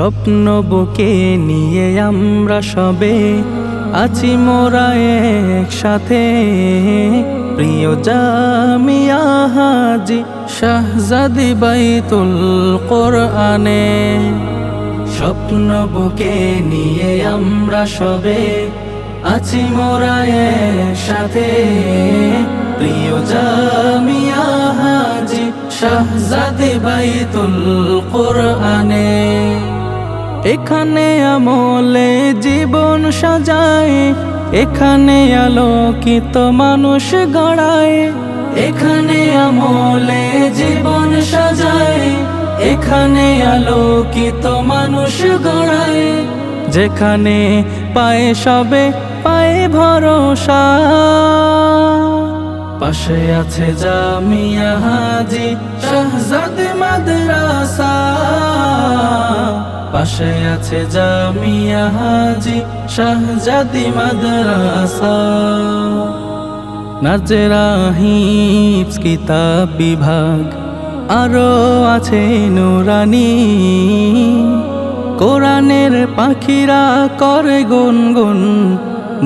স্বপ্ন বুকে নিয়ে আমরা সবে আছি মোরা একসাথে। প্রিয় জামিয়া হাজি শাহজাদি বাইতুল কোরআনে। স্বপ্ন বুকে নিয়ে আমরা সবে আছি মোরা একসাথে। প্রিয় জামিয়া হাজি শাহজাদি বাইতুল কোরআনে। এখানে আমলে জীবন সাজায়, এখানে আলোকিত মানুষ গড়ায়। এখানে আমলে জীবন সাজায়, এখানে আলোকিত মানুষ গড়ায়। যেখানে পায়ে সবে পায়ে ভরসা। পাশে আছে জামিয়া হাজি, শাহজাদে মাদ্রাসা। পাশে আছে জামিয়া হাজি শাহজাদি মাদ্রাসা। নাজরা কিতাব বিভাগ, আরও আছে নুরানি। কোরআনের পাখিরা করে গুনগুন,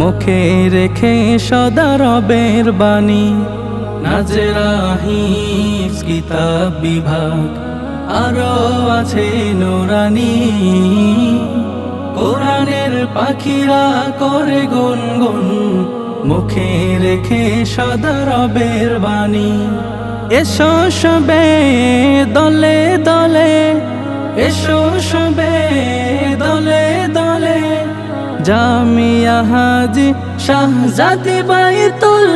মুখে রেখে সদা রবের বাণী। নাজরা কিতাব বিভাগ আরও আছে নুরানি। কোরআনের পাখিরা করে গুনগুন, মুখে রেখে সদা রবের বাণী। এসো সবে দলে দলে, এসো সবে দলে দলে। জামিয়া হাজি শাহজাদি বাইতুল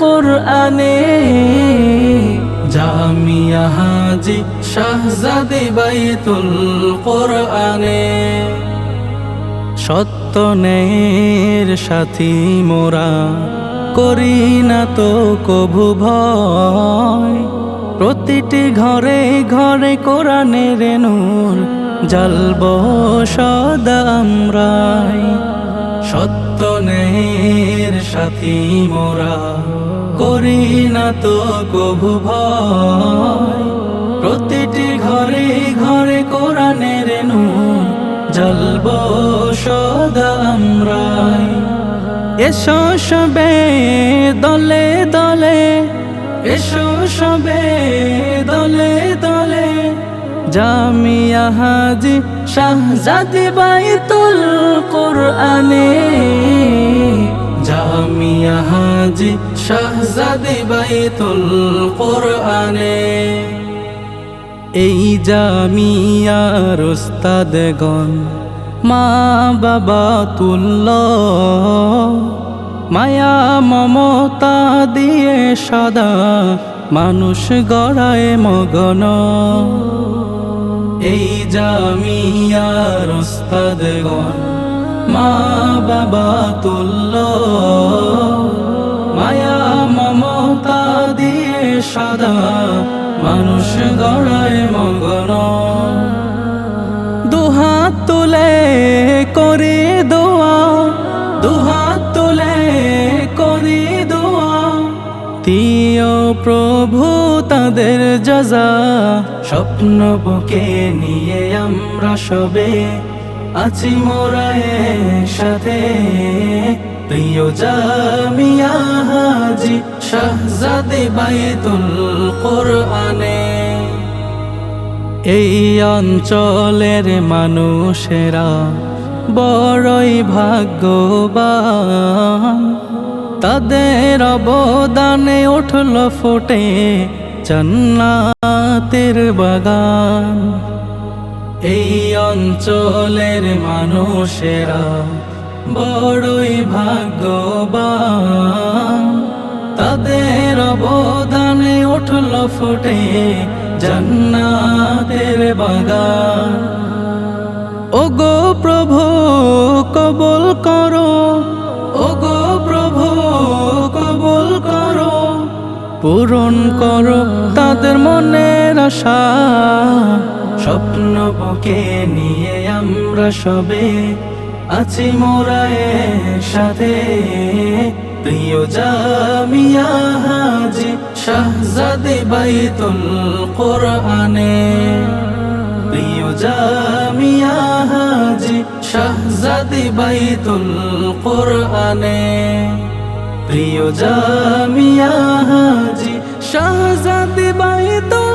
কোরআনে। জামিয়া হাজি কোরআনে। সত্যনের সাথী মোরা করি না তো কভু ভয়। প্রতিটি ঘরে ঘরে কোরআনের নূর জ্বালব সদা আমরাই। সত্যনের সাথী মোরা করি না তো কভু ভয়। প্রতিটি ঘরে ঘরে কোরআনের নূর, জ্বলব সদা এসো সবে দলে দলে, এসো সবে দলে দলে, জামিয়া হাজি শাহজাদি বাইতুল কোরআনে। জামিয়া হাজি শাহজাদি বাইতুল কোরআনে। এই জামিয়ার ওস্তাদগণ মা বাবা তুল্য মায়া মমতা দিয়ে সদা মানুষ গড়ায় মগন। এই জামিয়ার ওস্তাদগণ মা বাবা তুল্য মায়া মমতা দিয়ে সদা মানুষ গড়ায় তিয় প্রভু তাদের যজা। স্বপ্ন বুকে নিয়ে আমরা সবে আছি মোরা সাথে। প্রিয় জামিয়া হাজি শাহজাদে বাইতুল কোরআনে। এই অঞ্চলের মানুষেরা বড়ই ভাগ্যবান। তাদের অবদানে উঠল ফুটে জান্নাতের বাগান। এই অঞ্চলের মানুষেরা বড়ই ভাগ্যবান। তাদের অবদানে উঠল ফুটে জান্নাতের বাগান। ও গো প্রভু, কবল করো পূরণ করো তাদের মনের আশা। স্বপ্ন বুকে নিয়ে আমরা সবে আছি মোরা সাথে প্রিয় জামিয়া হাজি শাহজাদে বাইতুল কোরআনে। প্রিয় জামিয়া সাজাই বাইতুল কোরআনে। প্রিয় জামিয়া হাজি শাহজাদি বাইতুল